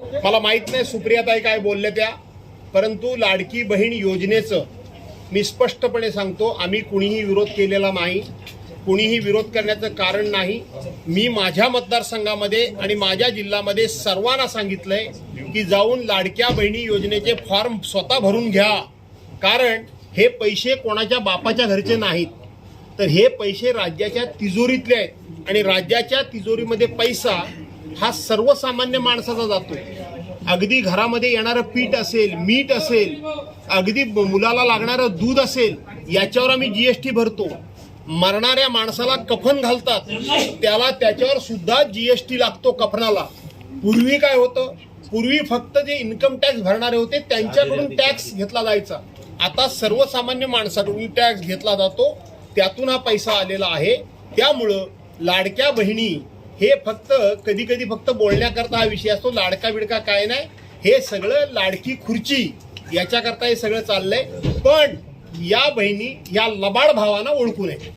मला माहीत नाही सुप्रियाताई काय बोलल्या त्या परंतु लाडकी बहीण योजनेचं मी स्पष्टपणे सांगतो आम्ही कुणीही विरोध केलेला नाही. कुणीही विरोध करण्याचं कारण नाही. मी माझ्या मतदारसंघामध्ये आणि माझ्या जिल्ह्यामध्ये सर्वांना सांगितलंय की जाऊन लाडक्या बहिणी योजनेचे फॉर्म स्वतः भरून घ्या. कारण हे पैसे कोणाच्या बापाच्या घरचे नाहीत. तर हे पैसे राज्याच्या तिजोरीतले आहेत. आणि राज्याच्या तिजोरीमध्ये पैसा हा सर्वसामान्य माणसाचा जातो. अगदी घरामध्ये येणारं पीठ असेल मीठ असेल अगदी मुलाला लागणारं दूध असेल याच्यावर आम्ही जीएसटी भरतो. मरणाऱ्या माणसाला कफन घालतात. त्याला त्याच्यावर सुद्धा जीएसटी लागतो कफनाला. पूर्वी काय होतं? पूर्वी फक्त जे इन्कम टॅक्स भरणारे होते त्यांच्याकडून टॅक्स घेतला जायचा. आता सर्वसामान्य माणसाकडून टॅक्स घेतला जातो. त्यातून हा पैसा आलेला आहे. त्यामुळं लाडक्या बहिणी हे फक्त कधी कधी फक्त बोलण्याकरता हा विषय असतो लाडका बिडका काय नाही. हे सगळं लाडकी खुर्ची याच्याकरता हे सगळं चाललंय. पण या बहिणी या लबाड भावांना ओळखू नये.